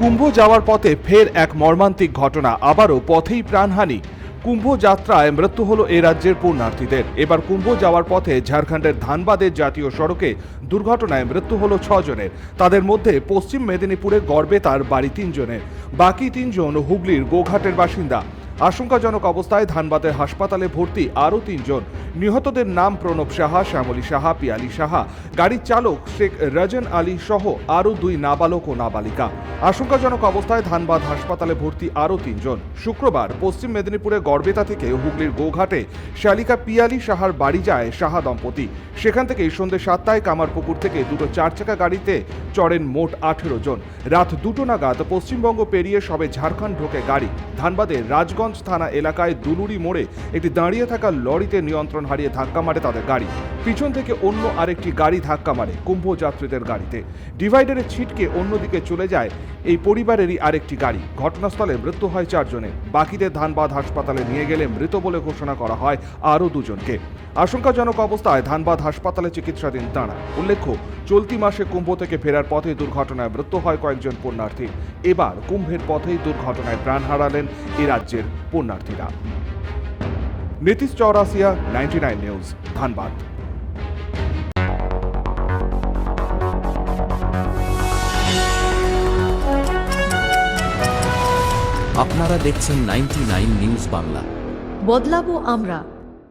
কুম্ভ যাওয়ার পথে ফের এক মর্মান্তিক ঘটনা। আবারও পথেই প্রাণহানি। কুম্ভ যাত্রায় মৃত্যু হলো এ রাজ্যের পুণ্যার্থীদের। এবার কুম্ভ যাওয়ার পথে ঝাড়খণ্ডের ধানবাদের জাতীয় সড়কে দুর্ঘটনায় মৃত্যু হলো ছজনের। তাদের মধ্যে পশ্চিম মেদিনীপুরে গর্বে তার বাড়ি তিনজনের। বাকি তিনজন হুগলির গোঘাটের বাসিন্দা। আশঙ্কাজনক অবস্থায় ধানবাদের হাসপাতালে ভর্তি আরও তিনজন। নিহতদের নাম প্রণব সাহা, শ্যামলী সাহা, পিয়ালি সাহা। গাড়ির চালক শেখ রাজন আলী সহ আরও দুই নাবালক ও নাবালিকা। আশঙ্কাজনক অবস্থায় ধানবাদ হাসপাতালে ভর্তি আরও তিনজন। শুক্রবার পশ্চিম মেদিনীপুরে গড়বেতা থেকে হুগলির গোঘাটে শালিকা পিয়ালি সাহার বাড়ি যায় সাহা দম্পতি। সেখান থেকে সন্ধ্যে সাতটায় কামারপুকুর থেকে দুটো চার চাকা গাড়িতে চড়েন মোট আঠেরো জন। রাত দুটো নাগাদ পশ্চিমবঙ্গ পেরিয়ে সবে ঝাড়খণ্ড ঢোকে গাড়ি। ধানবাদের রাজগঞ্জ থানা এলাকায় দুলুরি মোড়ে একটি দাঁড়িয়ে থাকা লরিতে নিয়ন্ত্রণ হারিয়ে ধাক্কা মারে তাদের গাড়ি। পিছন থেকে অন্য আরেকটি গাড়ি ধাক্কা মারে কুম্ভ যাত্রীদের গাড়িতে। ডিভাইডারে ছিটকে অন্যদিকে চলে যায় এই পরিবারেরই আরেকটি গাড়ি। ঘটনাস্থলে মৃত্যু হয় চারজনের। বাকিদের ধানবাদ হাসপাতালে নিয়ে গেলে মৃত বলে ঘোষণা করা হয় আরও দুজনকে। আশঙ্কাজনক অবস্থায় ধানবাদ হাসপাতালে চিকিৎসাধীন তাঁরা। উল্লেখ্য, চলতি মাসে কুম্ভ থেকে ফেরার পথে দুর্ঘটনায় মৃত্যু হয় কয়েকজন পুণ্যার্থী। এবার কুম্ভের পথেই দুর্ঘটনায় প্রাণ হারালেন এ রাজ্যের পুণ্যার্থীরা। Nitish Chaurasia ninety nine news Dhanbad আপনারা দেখছেন নাইনটি নিউজ বাংলা বদলাবো আমরা।